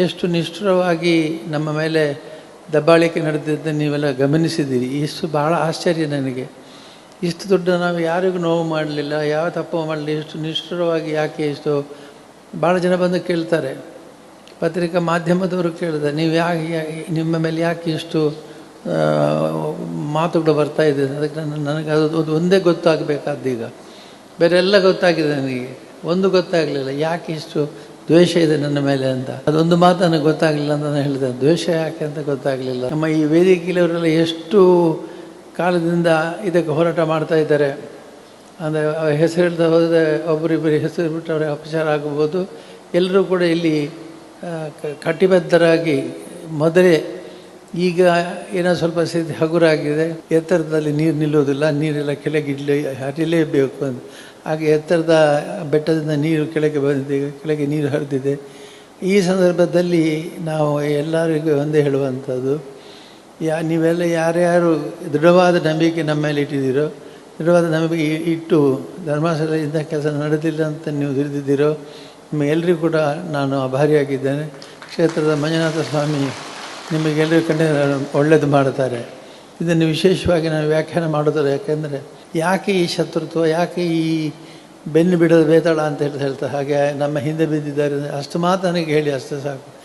ಎಷ್ಟು ನಿಷ್ಠುರವಾಗಿ ನಮ್ಮ ಮೇಲೆ ದಬ್ಬಾಳಿಕೆ ನಡೆದಿದ್ದ ನೀವೆಲ್ಲ ಗಮನಿಸಿದ್ದೀರಿ. ಇಷ್ಟು ಬಹಳ ಆಶ್ಚರ್ಯ ನನಗೆ. ಇಷ್ಟು ದೊಡ್ಡ ನಾವು ಯಾರಿಗೂ ನೋವು ಮಾಡಲಿಲ್ಲ, ಯಾವ ತಪ್ಪು ಮಾಡಲಿಲ್ಲ, ಇಷ್ಟು ನಿಷ್ಠುರವಾಗಿ ಯಾಕೆ ಇಷ್ಟು? ಭಾಳ ಜನ ಬಂದು ಕೇಳ್ತಾರೆ. ಪತ್ರಿಕಾ ಮಾಧ್ಯಮದವರು ಕೇಳಿದೆ ನೀವು ಯಾಕೆ ನಿಮ್ಮ ಮೇಲೆ ಯಾಕೆ ಇಷ್ಟು ಮಾತುಗಳು ಬರ್ತಾ ಇದೆ? ಅದಕ್ಕೆ ನನಗೆ ಅದು ಒಂದೇ ಗೊತ್ತಾಗಬೇಕಾದ್ದು ಈಗ ಬೇರೆ ಎಲ್ಲ ಗೊತ್ತಾಗಿದೆ ನನಗೆ. ಒಂದು ಗೊತ್ತಾಗಲಿಲ್ಲ, ಯಾಕೆ ಇಷ್ಟು? ದ್ವೇಷ ಇದೆ ನನ್ನ ಮೇಲೆ ಅಂತ. ಅದೊಂದು ಮಾತು ನನಗೆ ಗೊತ್ತಾಗಲಿಲ್ಲ ಅಂತ ನಾನು ಹೇಳಿದೆ. ದ್ವೇಷ ಯಾಕೆ ಅಂತ ಗೊತ್ತಾಗಲಿಲ್ಲ. ನಮ್ಮ ಈ ವೇದಿಕೆಯವರೆಲ್ಲ ಎಷ್ಟು ಕಾಲದಿಂದ ಇದಕ್ಕೆ ಹೋರಾಟ ಮಾಡ್ತಾ ಇದ್ದಾರೆ. ಅಂದರೆ ಹೆಸರು ಹೇಳ್ತಾ ಹೋದರೆ ಒಬ್ಬರಿಬ್ಬರು ಹೆಸರು ಅವರಿಗೆ ಅಪಚಾರ ಆಗಬಹುದು. ಎಲ್ಲರೂ ಕೂಡ ಇಲ್ಲಿ ಕಟಿಬದ್ಧರಾಗಿ ಮೊದಲೇ ಈಗ ಏನೋ ಸ್ವಲ್ಪ ಸ್ಥಿತಿ ಹಗುರಾಗಿದೆ. ಎತ್ತರದಲ್ಲಿ ನೀರು ನಿಲ್ಲೋದಿಲ್ಲ ನೀರೆಲ್ಲ ಕೆಳಗೆ ಇಡ್ಲಿ, ಹರಿಲೇಬೇಕು ಅಂತ. ಹಾಗೆ ಎತ್ತರದ ಬೆಟ್ಟದಿಂದ ನೀರು ಕೆಳಗೆ ಬಂದಿದೆ, ಕೆಳಗೆ ನೀರು ಹರಿದಿದೆ. ಈ ಸಂದರ್ಭದಲ್ಲಿ ನಾವು ಎಲ್ಲರಿಗೂ ಒಂದೇ ಹೇಳುವಂಥದ್ದು, ಯಾ, ನೀವೆಲ್ಲ ಯಾರ್ಯಾರು ದೃಢವಾದ ನಂಬಿಕೆ ನಮ್ಮ ಮೇಲೆ ಇಟ್ಟಿದ್ದೀರೋ, ದೃಢವಾದ ನಂಬಿಕೆ ಇಟ್ಟು ಧರ್ಮಸ್ಥಳದಿಂದ ಕೆಲಸ ನಡೆದಿಲ್ಲ ಅಂತ ನೀವು ತಿಳಿದಿದ್ದೀರೋ ಎಲ್ಲರಿಗೂ ಕೂಡ ನಾನು ಆಭಾರಿಯಾಗಿದ್ದೇನೆ. ಕ್ಷೇತ್ರದ ಮಂಜುನಾಥ ಸ್ವಾಮಿ ನಿಮಗೆಲ್ಲರಿಗೂ ಕಂಡ ಒಳ್ಳೇದು ಮಾಡುತ್ತಾರೆ. ಇದನ್ನು ವಿಶೇಷವಾಗಿ ನಾನು ವ್ಯಾಖ್ಯಾನ ಮಾಡಿದ್ರು ಯಾಕೆಂದರೆ, ಯಾಕೆ ಈ ಶತ್ರುತ್ವ, ಯಾಕೆ ಈ ಬೆನ್ನು ಬಿಡದ ಬೇತಾಳ ಅಂತ ಹೇಳಿ ಹೇಳ್ತಾ ಹಾಗೆ ನಮ್ಮ ಹಿಂದೆ ಬಿದ್ದಿದ್ದಾರೆ. ಅಷ್ಟು ಮಾತು ನನಗೆ ಹೇಳಿ ಅಷ್ಟೇ ಸಾಕು.